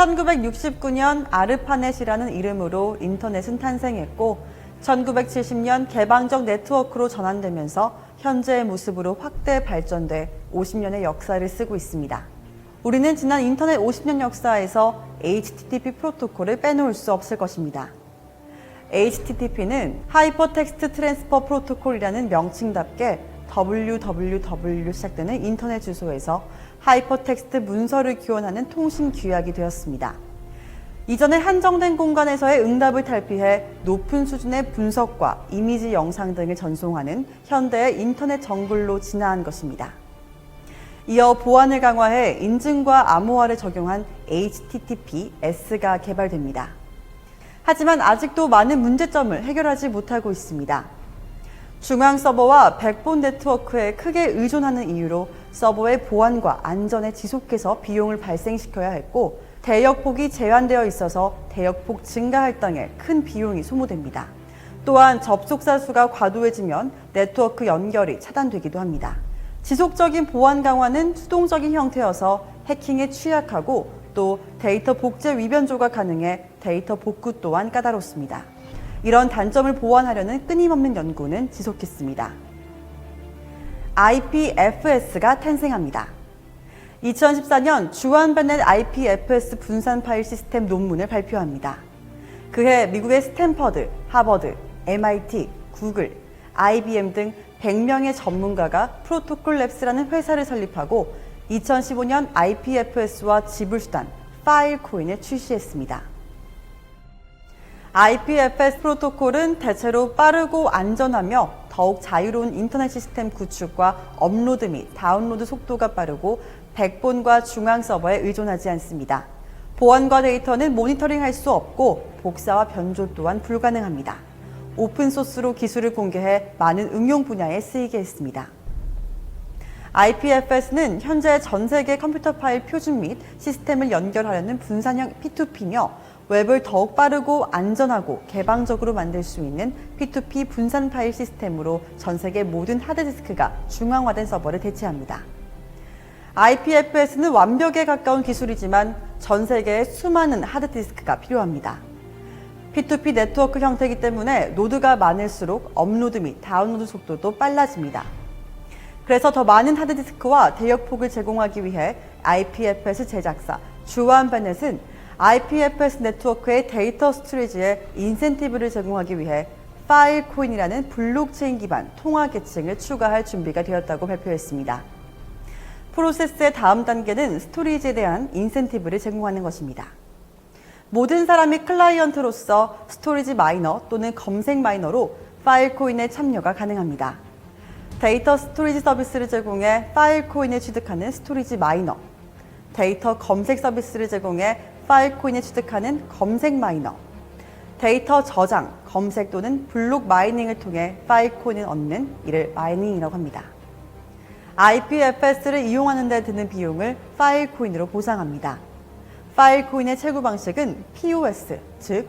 1969년 아르파넷이라는 이름으로 인터넷은 탄생했고 1970년 개방적 네트워크로 전환되면서 현재의 모습으로 확대 발전돼 50년의 역사를 쓰고 있습니다. 우리는 지난 인터넷 50년 역사에서 HTTP 프로토콜을 빼놓을 수 없을 것입니다. HTTP는 하이퍼텍스트 트랜스퍼 프로토콜이라는 명칭답게 www 시작되는 인터넷 주소에서 하이퍼텍스트 문서를 기원하는 통신 규약이 되었습니다. 이전에 한정된 공간에서의 응답을 탈피해 높은 수준의 분석과 이미지 영상 등을 전송하는 현대의 인터넷 정글로 진화한 것입니다. 이어 보안을 강화해 인증과 암호화를 적용한 HTTPS가 개발됩니다. 하지만 아직도 많은 문제점을 해결하지 못하고 있습니다. 중앙 서버와 백본 네트워크에 크게 의존하는 이유로 서버의 보안과 안전에 지속해서 비용을 발생시켜야 했고 대역폭이 제한되어 있어서 대역폭 증가 할당에 큰 비용이 소모됩니다. 또한 접속자 수가 과도해지면 네트워크 연결이 차단되기도 합니다. 지속적인 보안 강화는 수동적인 형태여서 해킹에 취약하고 또 데이터 복제 위변조가 가능해 데이터 복구 또한 까다롭습니다. 이런 단점을 보완하려는 끊임없는 연구는 지속했습니다. IPFS가 탄생합니다. 2014년 주한 베넷 IPFS 분산 파일 시스템 논문을 발표합니다. 그해 미국의 스탠퍼드, 하버드, MIT, 구글, IBM 등 100명의 전문가가 프로토콜 랩스라는 회사를 설립하고 2015년 IPFS와 지불수단 파일코인을 출시했습니다. IPFS 프로토콜은 대체로 빠르고 안전하며 더욱 자유로운 인터넷 시스템 구축과 업로드 및 다운로드 속도가 빠르고 백본과 중앙 서버에 의존하지 않습니다. 보안과 데이터는 모니터링 할 수 없고 복사와 변조 또한 불가능합니다. 오픈소스로 기술을 공개해 많은 응용 분야에 쓰이게 했습니다. IPFS는 현재 전 세계 컴퓨터 파일 표준 및 시스템을 연결하려는 분산형 P2P며 웹을 더욱 빠르고 안전하고 개방적으로 만들 수 있는 P2P 분산 파일 시스템으로 전 세계 모든 하드디스크가 중앙화된 서버를 대체합니다. IPFS는 완벽에 가까운 기술이지만 전 세계에 수많은 하드디스크가 필요합니다. P2P 네트워크 형태이기 때문에 노드가 많을수록 업로드 및 다운로드 속도도 빨라집니다. 그래서 더 많은 하드디스크와 대역폭을 제공하기 위해 IPFS 제작사 주한 베넷은 IPFS 네트워크의 데이터 스토리지에 인센티브를 제공하기 위해 파일 코인이라는 블록체인 기반 통화 계층을 추가할 준비가 되었다고 발표했습니다. 프로세스의 다음 단계는 스토리지에 대한 인센티브를 제공하는 것입니다. 모든 사람이 클라이언트로서 스토리지 마이너 또는 검색 마이너로 파일 코인에 참여가 가능합니다. 데이터 스토리지 서비스를 제공해 파일 코인을 취득하는 스토리지 마이너, 데이터 검색 서비스를 제공해 파일 코인을 취득하는 검색 마이너, 데이터 저장, 검색 또는 블록 마이닝을 통해 파일 코인을 얻는 이를 마이닝이라고 합니다. IPFS를 이용하는 데 드는 비용을 파일 코인으로 보상합니다. 파일 코인의 채굴 방식은 POS, 즉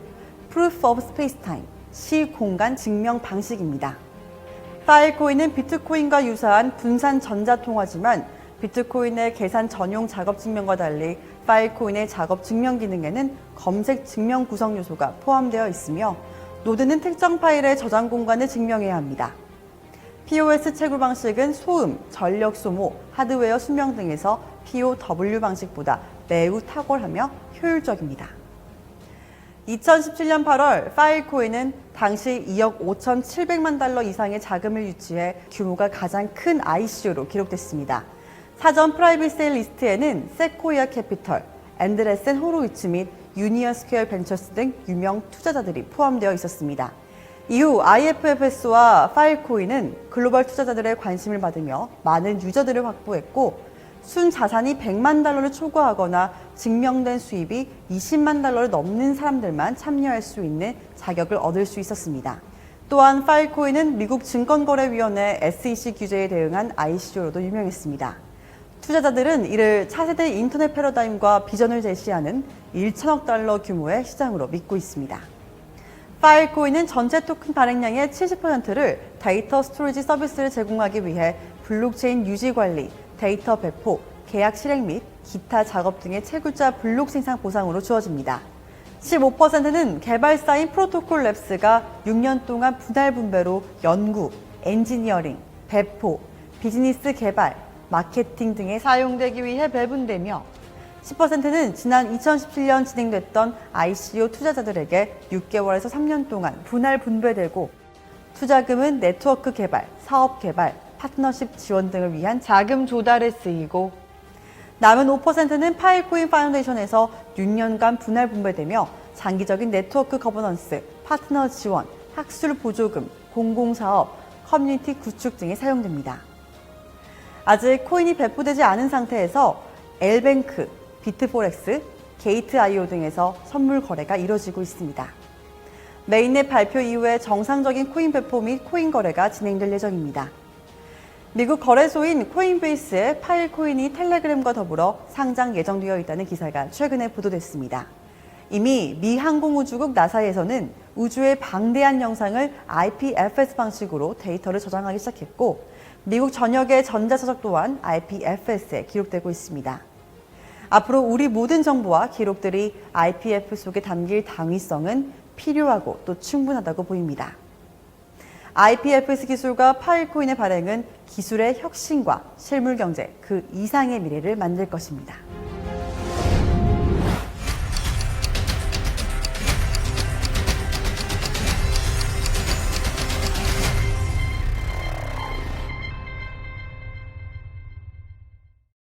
Proof of Spacetime, 시공간 증명 방식입니다. 파일 코인은 비트코인과 유사한 분산 전자통화지만 비트코인의 계산 전용 작업 증명과 달리 파일 코인의 작업 증명 기능에는 검색 증명 구성 요소가 포함되어 있으며 노드는 특정 파일의 저장 공간을 증명해야 합니다. POS 채굴 방식은 소음, 전력 소모, 하드웨어 수명 등에서 POW 방식보다 매우 탁월하며 효율적입니다. 2017년 8월 파일코인은 당시 2억 5,700만 달러 이상의 자금을 유치해 규모가 가장 큰 ICO로 기록됐습니다. 사전 프라이빗 세일 리스트에는 세코이아 캐피털, 앤드레센 호로위츠 및 유니언 스퀘어 벤처스 등 유명 투자자들이 포함되어 있었습니다. 이후 IFFS와 파일코인은 글로벌 투자자들의 관심을 받으며 많은 유저들을 확보했고 순 자산이 100만 달러를 초과하거나 증명된 수입이 20만 달러를 넘는 사람들만 참여할 수 있는 자격을 얻을 수 있었습니다. 또한 파일코인은 미국 증권거래위원회 SEC 규제에 대응한 ICO로도 유명했습니다. 투자자들은 이를 차세대 인터넷 패러다임과 비전을 제시하는 1천억 달러 규모의 시장으로 믿고 있습니다. 파일코인은 전체 토큰 발행량의 70%를 데이터 스토리지 서비스를 제공하기 위해 블록체인 유지 관리, 데이터 배포, 계약 실행 및 기타 작업 등의 채굴자 블록 생산 보상으로 주어집니다. 15%는 개발사인 프로토콜 랩스가 6년 동안 분할 분배로 연구, 엔지니어링, 배포, 비즈니스 개발, 마케팅 등에 사용되기 위해 배분되며 10%는 지난 2017년 진행됐던 ICO 투자자들에게 6개월에서 3년 동안 분할 분배되고 투자금은 네트워크 개발, 사업 개발, 파트너십 지원 등을 위한 자금 조달에 쓰이고 남은 5%는 파일코인 파운데이션에서 6년간 분할 분배되며 장기적인 네트워크 거버넌스, 파트너 지원, 학술 보조금, 공공사업, 커뮤니티 구축 등에 사용됩니다. 아직 코인이 배포되지 않은 상태에서 엘뱅크, 비트포렉스, 게이트.io 등에서 선물 거래가 이뤄지고 있습니다. 메인넷 발표 이후에 정상적인 코인 배포 및 코인 거래가 진행될 예정입니다. 미국 거래소인 코인베이스의 파일 코인이 텔레그램과 더불어 상장 예정되어 있다는 기사가 최근에 보도됐습니다. 이미 미 항공우주국 나사에서는 우주의 방대한 영상을 IPFS 방식으로 데이터를 저장하기 시작했고, 미국 전역의 전자서적 또한 IPFS에 기록되고 있습니다. 앞으로 우리 모든 정보와 기록들이 IPF 속에 담길 당위성은 필요하고 또 충분하다고 보입니다. IPFS 기술과 파일코인의 발행은 기술의 혁신과 실물 경제 그 이상의 미래를 만들 것입니다.